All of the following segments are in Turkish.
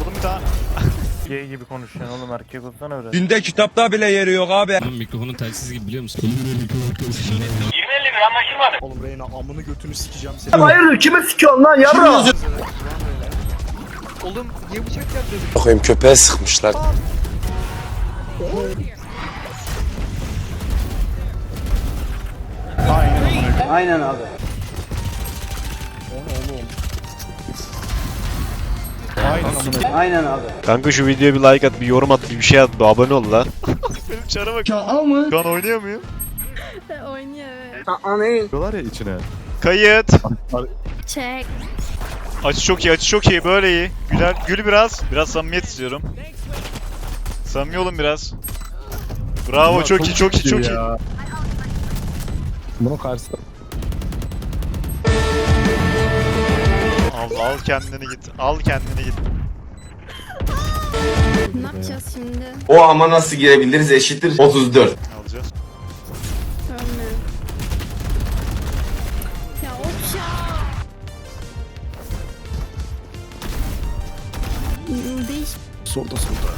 Vurdum bir tane. Gay gibi konuşuyorsun oğlum erkek olsana öyle. Dinde kitapta bile yeri yok abi. Lan mikrofonun telsiz gibi biliyor musun? Oğlum Reyna amını götünü sikeceğim seni. Hayırdır kime sikiyorsun lan yarra? Oğlum niye bıçak yaptın? Bakayım köpeğe sıkmışlar. Aynen abi. Aynen abi. Kanka şu videoya bir like at, bir yorum at, bir şey at, bir abone ol lan. Benim çara bak. Şu an oynuyor muyum? Oynuyor evet. Diyorlar ya içine. Kayıt. Çek. Açı çok iyi, açı çok iyi, böyle iyi. Güler, gül biraz. Biraz samimiyet istiyorum. Samimi olun biraz. Bravo, çok, iyi, çok iyi, çok iyi. Bunun karşısında. Al, kendini git, al kendini git. Ne yapacağız şimdi? O ama nasıl girebiliriz eşittir 34. Alacağız. Ölme. Ya of ya. Hmm, Değiş. Solda solda.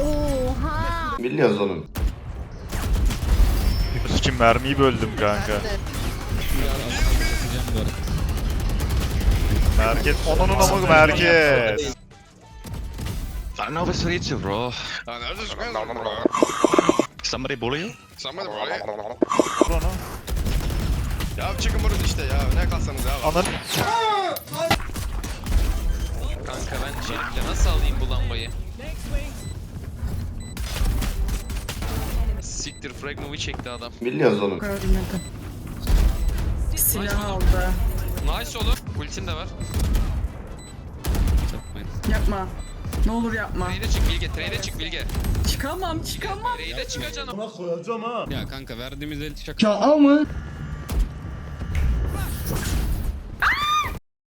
Oha. Biliyoruz oğlum. Kim mermiyi böldüm kanka. Atacağım bu arada. Merkez, onun amı merkez. I don't know if it's Felicia, bro. Somebody bully you? Sanmadım oraya. Vur onu. Ya çıkın buradan işte ya. Ne kalsanız ya. Anan. Kanka ben Cem'le nasıl alayım bu lambayı? Siktir frag movie çekti adam. Biliyoruz oğlum. Silah aldı. Nice oğlum. Ultim de var. Yapmayın. Yapma. Ne olur yapma. Trade'e çık Bilge, trade'e çık Bilge. Çıkamam çıkamam. Trade'e çıkacaksın. Ya kanka verdiğimiz el şaka. Ya mı?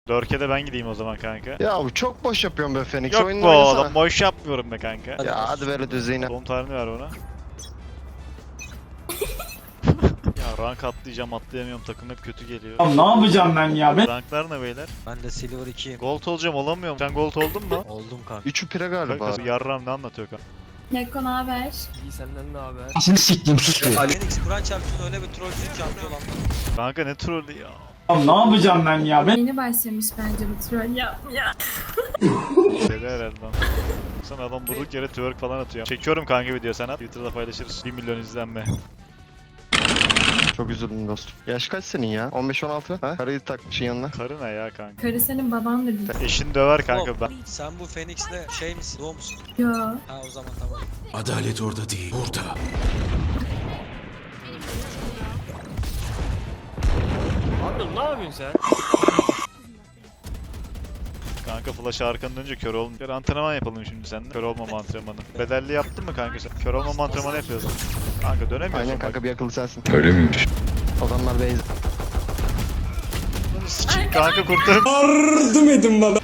Dörke ben gideyim o zaman kanka. Ya bu çok boş yapıyorum be Fenix. Yok Oyununu bu oynasana. oğlum boş yapmıyorum be kanka. Ya hadi böyle düzeyine. Doğum tarihini ver bana. Rank atlayacağım atlayamıyorum takım hep kötü geliyor. ne yapacağım ben ya? Ben... Ranklar ne beyler? Ben de Silver 2'yim. Gold olacağım olamıyorum. Sen gold oldun mu? Oldum kanka. Üçü pire galiba. Kanka yarram ne anlatıyor kanka? Neko ne haber? İyi senden ne haber? Seni siktim sus be. Phoenix Kur'an çarpsın öyle bir trollsün ki amcaoğlan. Kanka ne trollü ya. Ne yapacağım ben ya? Ben... Yeni başlamış bence bu troll ya. Ya. Deli herhalde lan. Sana adam durduk yere twerk falan atıyor. Çekiyorum kanka video sen at. Twitter'da paylaşırız. 1 milyon izlenme. Çok üzüldüm dostum. Yaş kaç senin ya? 15-16? Ha? Karıyı takmışsın yanına. Karı ne ya kanka? Karı senin baban da bir. Eşin döver kanka ben. Sen bu Phoenix'le şey misin? Doğu musun? Yo. Ha o zaman tamam. Adalet orada değil, burada. Kanka flash arkanı dönünce kör olmuyor. Bir antrenman yapalım şimdi seninle. Kör olmama antrenmanı. Bedelli yaptın mı kanka sen? Kör olmama antrenmanı yapıyorsun. Kanka dönemiyorsun Aynen bak. kanka bir akıllı sensin. Öyle miymiş? Adamlar base. Sikeyim kanka kurtarın. Yardım edin bana.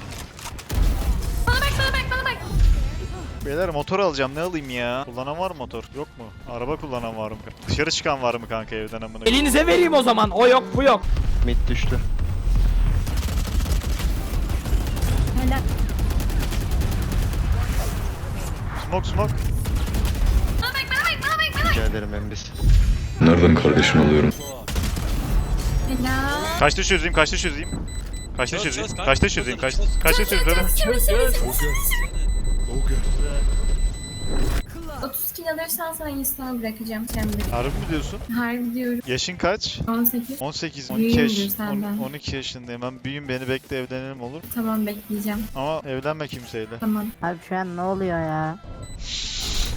Beyler motor alacağım ne alayım ya? Kullanan var mı motor? Yok mu? Araba kullanan var mı? Dışarı çıkan var mı kanka evden amına? Elinize vereyim o zaman. O yok bu yok. Mid düştü. Helal. Smoke smoke. Rica ederim Embis. Nereden kardeşin oluyorum? Helal. Kaçta çözeyim? Kaçta çözeyim? Kaçta çözeyim? Kaçta çözeyim? Kaç kaçta çözeyim? 30 kilo alırsan sana Instagram'a bırakacağım Cemre. Harbi mi diyorsun? Harbi diyorum. Yaşın kaç? 18. 18, 12 Büyüğümdür yaş, senden. on- 12 yaşındayım. Ben büyüyüm beni bekle evlenelim olur. Tamam bekleyeceğim. Ama evlenme kimseyle. Tamam. Abi şu an ne oluyor ya?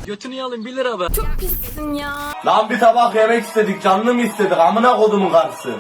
Götünü yalın 1 lira be. Çok pissin ya. Lan bir tabak yemek istedik. Canlı mı istedik? Amına kodumun karısı.